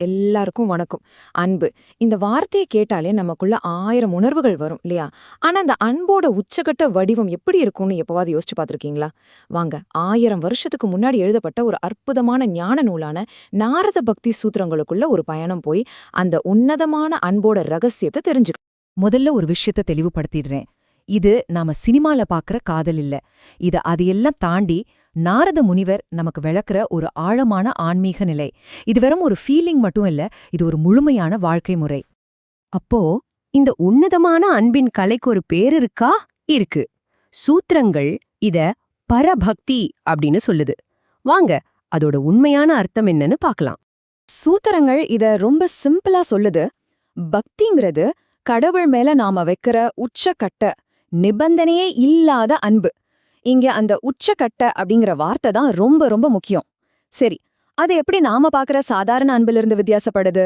எல்லாருக்கும் வணக்கம். அன்பு. இந்த வார்த்தையை கேட்டாலே நமக்குள்ள ஆயிரம் உணர்வுகள் வரும் இல்லையா? ஆனா அந்த அன்போட உச்சகட்ட வடிவம் எப்படி இருக்கும்னு எப்பவாவது யோசிச்சு பார்த்துருக்கீங்களா? வாங்க ஆயிரம் வருஷத்துக்கு முன்னாடி எழுதப்பட்ட ஒரு அற்புதமான ஞான நூலான நாரத பக்தி சூத்திரங்களுக்குள்ள ஒரு பயணம் போய் அந்த உன்னதமான அன்போட ரகசியத்தை தெரிஞ்சுக்க முதல்ல ஒரு விஷயத்த தெளிவுபடுத்திடுறேன். இது நாம சினிமால பாக்குற காதல் இல்ல. இது அதையெல்லாம் தாண்டி நாரத முனிவர் நமக்கு விளக்குற ஒரு ஆழமான ஆன்மீக நிலை. இது வெறும் ஒரு ஃபீலிங் மட்டும் இல்ல இது ஒரு முழுமையான வாழ்க்கை முறை. அப்போ இந்த உன்னதமான அன்பின் கலைக்கு ஒரு பேர் இருக்கா? இருக்கு. சூத்திரங்கள் இத பரபக்தி அப்படின்னு சொல்லுது. வாங்க அதோட உண்மையான அர்த்தம் என்னன்னு பார்க்கலாம் சூத்திரங்கள் இத ரொம்ப சிம்பிளா சொல்லுது. பக்திங்கிறது கடவுள் மேல நாம வைக்கிற உச்சக்கட்ட நிபந்தனையே இல்லாத அன்பு. இங்க அந்த உச்சக்கட்ட அப்படிங்கிற வார்த்தை தான் ரொம்ப ரொம்ப முக்கியம். சரி அது எப்படி நாம பாக்குற சாதாரண அன்பிலிருந்து வித்தியாசப்படுது?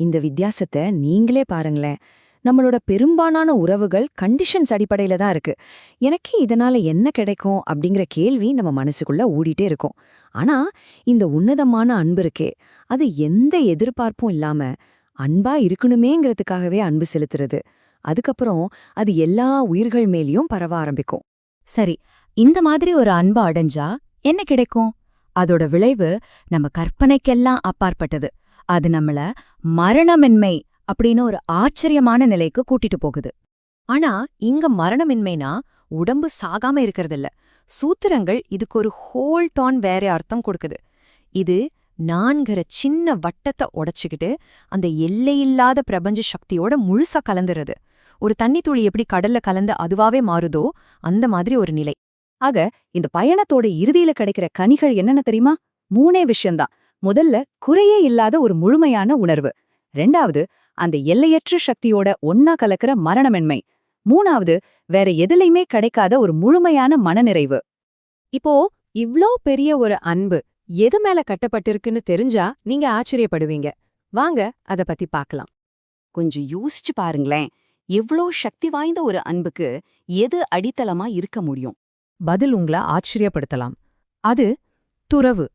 இந்த வித்தியாசத்தை நீங்களே பாருங்களேன். நம்மளோட பெரும்பாலான உறவுகள் கண்டிஷன்ஸ் அடிப்படையில தான் இருக்கு. எனக்கு இதனால என்ன கிடைக்கும் அப்படிங்கிற கேள்வி நம்ம மனசுக்குள்ள ஓடிட்டே இருக்கும். ஆனா இந்த உன்னதமான அன்பு இருக்கே அது எந்த எதிர்பார்ப்பும் இல்லாம அன்பா இருக்கணுமேங்கிறதுக்காகவே அன்பு செலுத்துறது. அதுக்கப்புறம் அது எல்லா உயிர்கள் மேலயும் பரவ ஆரம்பிக்கும். சரி இந்த மாதிரி ஒரு அன்பு அடைஞ்சா என்ன கிடைக்கும்? அதோட விளைவு நம்ம கற்பனைக்கெல்லாம் அப்பாற்பட்டது. அது நம்மள மரணமின்மை அப்படின்னு ஒரு ஆச்சரியமான நிலைக்கு கூட்டிட்டு போகுது. ஆனா இங்க மரணமின்மைனா உடம்பு சாகாம இருக்கிறதில்ல. சூத்திரங்கள் இதுக்கு ஒரு ஹோல் டான் வேற அர்த்தம் கொடுக்குது. இது நான்கிற சின்ன வட்டத்தை உடைச்சுக்கிட்டு அந்த எல்லையில்லாத பிரபஞ்ச சக்தியோட முழுசா கலந்துருது ஒரு தண்ணி துளி எப்படி கடல்ல கலந்து அதுவாவே மாறுதோ அந்த மாதிரி ஒரு நிலை. ஆக இந்த பயணத்தோட இறுதியில கிடைக்கிற கனிகள் என்னென்ன தெரியுமா? மூணே விஷயம்தான். முதல்ல குறையே இல்லாத ஒரு முழுமையான உணர்வு. ரெண்டாவது அந்த எல்லையற்ற சக்தியோட ஒன்னா கலக்கிற மரணமென்மை. மூணாவது வேற எதுலையுமே கிடைக்காத ஒரு முழுமையான மனநிறைவு. இப்போ இவ்ளோ பெரிய ஒரு அன்பு எது மேல கட்டப்பட்டிருக்குன்னு தெரிஞ்சா நீங்க ஆச்சரியப்படுவீங்க. வாங்க அத பத்தி பார்க்கலாம் கொஞ்சம் யோசிச்சு பாருங்களேன். எவ்ளோ சக்தி வாய்ந்த ஒரு அன்புக்கு எது அடித்தளமா இருக்க முடியும்? பதில் உங்கள ஆச்சரியப்படுத்தலாம். அது துறவு.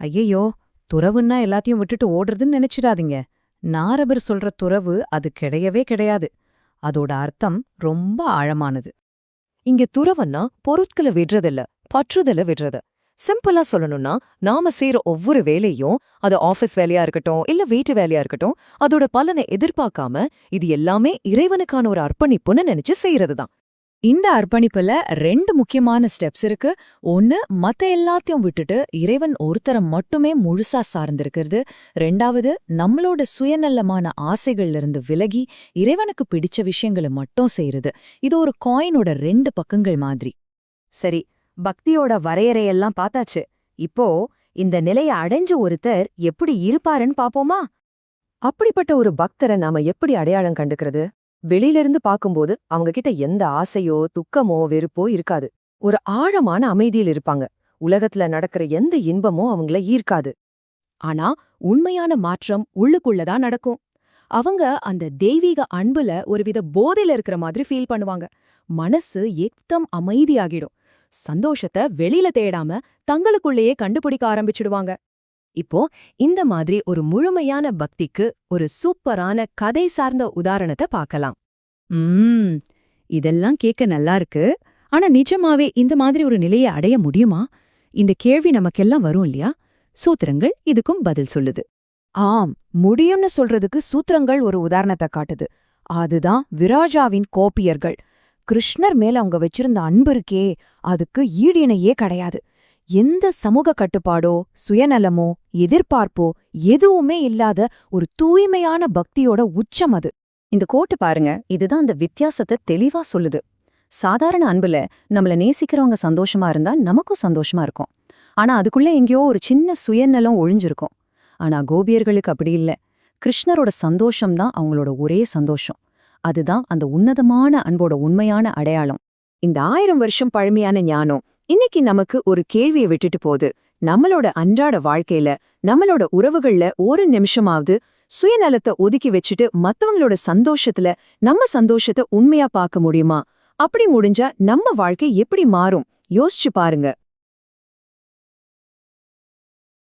ஐயையோ துறவுன்னா எல்லாத்தையும் விட்டுட்டு ஓடுறதுன்னு நினைச்சிடாதீங்க. நாரபர் சொல்ற துறவு அது கிடையவே கிடையாது. அதோட அர்த்தம் ரொம்ப ஆழமானது. இங்க துறவன்னா பொருட்களை விடுறதில்ல பற்றுதல விடுறது. சிம்பிளா சொல்லணும்னா நாம செய்யற ஒவ்வொரு வேலையும் அது ஆபீஸ் வேலையா இருக்கட்டும் இல்ல வீட்டு வேலையா இருக்கட்டும் அதோட பலனை எதிர்பார்க்காம இது எல்லாமே இறைவனுக்கான ஒரு அர்ப்பணிப்புன்னு நினைச்சு செய்யறதுதான் இந்த அர்ப்பணிப்புல ரெண்டு முக்கியமான ஸ்டெப்ஸ் இருக்கு. ஒன்னு மத்த எல்லாத்தையும் விட்டுட்டு இறைவன் ஒருத்தரை மட்டுமே முழுசா சார்ந்திருக்கிறது. ரெண்டாவது நம்மளோட சுயநலமான ஆசைகள்ல இருந்து விலகி இறைவனுக்கு பிடிச்ச விஷயங்களை மட்டும் செய்யறது இது ஒரு காயினோட ரெண்டு பக்கங்கள் மாதிரி. சரி பக்தியோட வரையறையெல்லாம் பார்த்தாச்சு. இப்போ இந்த நிலைய அடைஞ்ச ஒருத்தர் எப்படி இருப்பாருன்னு பாப்போமா அப்படிப்பட்ட ஒரு பக்தரை நாம எப்படி அடையாளம் கண்டுக்கிறது? வெளியிலிருந்து பார்க்கும்போது அவங்க கிட்ட எந்த ஆசையோ துக்கமோ வெறுப்போ இருக்காது. ஒரு ஆழமான அமைதியில் இருப்பாங்க. உலகத்துல நடக்கிற எந்த இன்பமோ அவங்கள ஈர்க்காது. ஆனா உண்மையான மாற்றம் உள்ளுக்குள்ளதான் நடக்கும். அவங்க அந்த தெய்வீக அன்புல ஒருவித போதையில இருக்கிற மாதிரி ஃபீல் பண்ணுவாங்க. மனசு எக்தம் அமைதியாகிடும். சந்தோஷத்தை வெளியில தேடாம தங்களுக்குள்ளேயே கண்டுபிடிக்க ஆரம்பிச்சிடுவாங்க. இப்போ இந்த மாதிரி ஒரு முழுமையான பக்திக்கு ஒரு சூப்பரான கதை சார்ந்த உதாரணத்தை பார்க்கலாம். உம் இதெல்லாம் கேட்க நல்லா இருக்கு. ஆனா நிஜமாவே இந்த மாதிரி ஒரு நிலையை அடைய முடியுமா? இந்த கேள்வி நமக்கெல்லாம் வரும் இல்லையா? சூத்திரங்கள் இதுக்கும் பதில் சொல்லுது. ஆம் முடியும்னு சொல்றதுக்கு சூத்திரங்கள் ஒரு உதாரணத்தை காட்டுது. அதுதான் விராஜாவின் கோப்பியர்கள். கிருஷ்ணர் மேல அவங்க வச்சிருந்த அன்பு இருக்கே அதுக்கு ஈடிணையே கிடையாது. எந்த சமூக கட்டுப்பாடோ சுயநலமோ எதிர்பார்ப்போ எதுவுமே இல்லாத ஒரு தூய்மையான பக்தியோட உச்சம் அது. இந்த கோட்டு பாருங்க இதுதான் அந்த வித்தியாசத்தை தெளிவா சொல்லுது. சாதாரண அன்புல நம்மள நேசிக்கிறவங்க சந்தோஷமா இருந்தா நமக்கும் சந்தோஷமா இருக்கும். ஆனா அதுக்குள்ள எங்கேயோ ஒரு சின்ன சுயநலம் ஒழிஞ்சிருக்கும். ஆனா கோபியர்களுக்கு அப்படி இல்ல. கிருஷ்ணரோட சந்தோஷம் தான் அவங்களோட ஒரே சந்தோஷம். அதுதான் அந்த உன்னதமான அன்போட உண்மையான அடையாளம். இந்த ஆயிரம் வருஷம் பழமையான ஞானம் இன்னைக்கு நமக்கு ஒரு கேள்வியை விட்டுட்டு போகுது. நம்மளோட அன்றாட வாழ்க்கையில நம்மளோட உறவுகள்ல ஒரு நிமிஷமாவது சுயநலத்தை ஒதுக்கி வச்சுட்டு மத்தவங்களோட சந்தோஷத்துல நம்ம சந்தோஷத்தை உண்மையா பார்க்க முடியுமா? அப்படி முடிஞ்சா நம்ம வாழ்க்கை எப்படி மாறும்? யோசிச்சு பாருங்க.